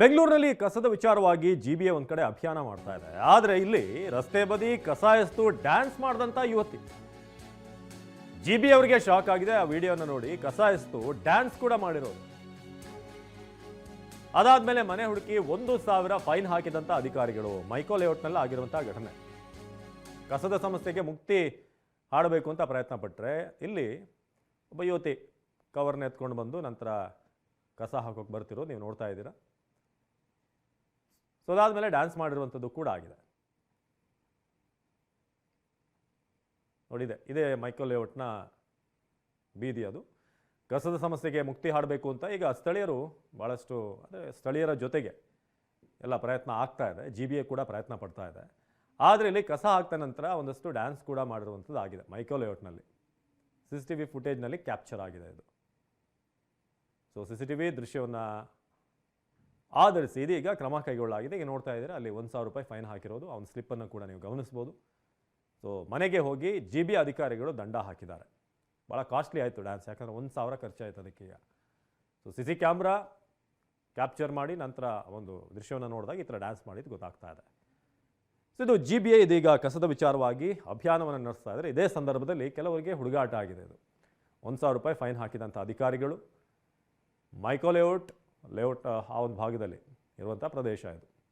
ಬೆಂಗಳೂರಿನಲ್ಲಿ ಕಸದ ವಿಚಾರವಾಗಿ ಜಿ ಬಿ ಎ ಒಂದ್ ಕಡೆ ಅಭಿಯಾನ ಮಾಡ್ತಾ ಇದೆ. ಆದರೆ ಇಲ್ಲಿ ರಸ್ತೆ ಬದಿ ಕಸ ಎಸ್ತು ಡ್ಯಾನ್ಸ್ ಮಾಡಿದಂತ ಯುವತಿ. ಜಿ ಬಿ ಅವರಿಗೆ ಶಾಕ್ ಆಗಿದೆ. ಆ ವಿಡಿಯೋನ ನೋಡಿ ಕಸ ಎಸ್ತು ಡ್ಯಾನ್ಸ್ ಕೂಡ ಮಾಡಿರೋದು ಅದಾದ್ಮೇಲೆ ಮನೆ ಹುಡುಕಿ ಒಂದು ಸಾವಿರ ಫೈನ್ ಹಾಕಿದಂತ ಅಧಿಕಾರಿಗಳು. ಮೈಕೋ ಲೇಔಟ್ನಲ್ಲಿ ಆಗಿರುವಂಥ ಘಟನೆ. ಕಸದ ಸಮಸ್ಯೆಗೆ ಮುಕ್ತಿ ಹಾಡಬೇಕು ಅಂತ ಪ್ರಯತ್ನ ಪಟ್ಟರೆ ಇಲ್ಲಿ ಒಬ್ಬ ಯುವತಿ ಕವರ್ನ ಎತ್ಕೊಂಡು ಬಂದು ನಂತರ ಕಸ ಹಾಕೋಕೆ ಬರ್ತಿರೋದು ನೀವು ನೋಡ್ತಾ ಇದ್ದೀರಾ? ಸೊ ಅದಾದಮೇಲೆ ಡ್ಯಾನ್ಸ್ ಮಾಡಿರುವಂಥದ್ದು ಕೂಡ ಆಗಿದೆ. ನೋಡಿದೆ, ಇದೇ ಮೈಕಲ್ ಲೇಔಟ್ನ ಬೀದಿ ಅದು. ಕಸದ ಸಮಸ್ಯೆಗೆ ಮುಕ್ತಿ ಹಾಡಬೇಕು ಅಂತ ಈಗ ಸ್ಥಳೀಯರು ಭಾಳಷ್ಟು ಅಂದರೆ ಸ್ಥಳೀಯರ ಜೊತೆಗೆ ಎಲ್ಲ ಪ್ರಯತ್ನ ಆಗ್ತಾ ಇದೆ ಜಿ ಬಿ ಎ ಕೂಡ ಪ್ರಯತ್ನ ಪಡ್ತಾ ಇದೆ. ಆದರೆ ಇಲ್ಲಿ ಕಸ ಹಾಕ್ದ ನಂತರ ಒಂದಷ್ಟು ಡ್ಯಾನ್ಸ್ ಕೂಡ ಮಾಡಿರುವಂಥದ್ದು ಆಗಿದೆ ಮೈಕೋ ಲೇಔಟ್ನಲ್ಲಿ. ಸಿ ಸಿ ಟಿ ವಿ ಫುಟೇಜ್ನಲ್ಲಿ ಕ್ಯಾಪ್ಚರ್ ಆಗಿದೆ ಇದು. So C C T V ದೃಶ್ಯವನ್ನು ಆಧರಿಸಿ ಇದೀಗ ಕ್ರಮ ಕೈಗೊಳ್ಳಲಾಗಿದೆ. ಈಗ ನೋಡ್ತಾ ಇದ್ದೀರಾ, ಅಲ್ಲಿ ಒಂದು ಸಾವಿರ ರೂಪಾಯಿ ಫೈನ್ ಹಾಕಿರೋದು. ಅವನ ಸ್ಲಿಪ್ಪನ್ನು ಕೂಡ ನೀವು ಗಮನಿಸ್ಬೋದು. ಸೊ ಮನೆಗೆ ಹೋಗಿ ಜಿ ಬಿ ಅಧಿಕಾರಿಗಳು ದಂಡ ಹಾಕಿದ್ದಾರೆ. ಭಾಳ ಕಾಸ್ಟ್ಲಿ ಆಯಿತು ಡ್ಯಾನ್ಸ್ ಯಾಕಂದರೆ ಒಂದು ಸಾವಿರ ಖರ್ಚಾಯಿತು ಅದಕ್ಕೀಗ so C C camera capture ಮಾಡಿ ನಂತರ ಒಂದು ದೃಶ್ಯವನ್ನು ನೋಡಿದಾಗ ಈ ಥರ ಡ್ಯಾನ್ಸ್ ಮಾಡಿದ್ದು ಗೊತ್ತಾಗ್ತಾ ಇದೆ. ಸೊ ಇದು ಜಿ ಬಿ ಐ ಇದೀಗ ಕಸದ ವಿಚಾರವಾಗಿ ಅಭಿಯಾನವನ್ನು ನಡೆಸ್ತಾ ಇದ್ದಾರೆ. ಇದೇ ಸಂದರ್ಭದಲ್ಲಿ ಕೆಲವರಿಗೆ ಹುಡುಗಾಟ ಆಗಿದೆ ಇದು. ಒಂದು ಸಾವಿರ ರೂಪಾಯಿ ಫೈನ್ ಹಾಕಿದಂಥ ಅಧಿಕಾರಿಗಳು, ಮೈಕೋ ಲೇಔಟ್ ಲೇಔಟ್ ಆ ಭಾಗದಲ್ಲಿ ಇರುವಂಥ ಪ್ರದೇಶ ಇದು.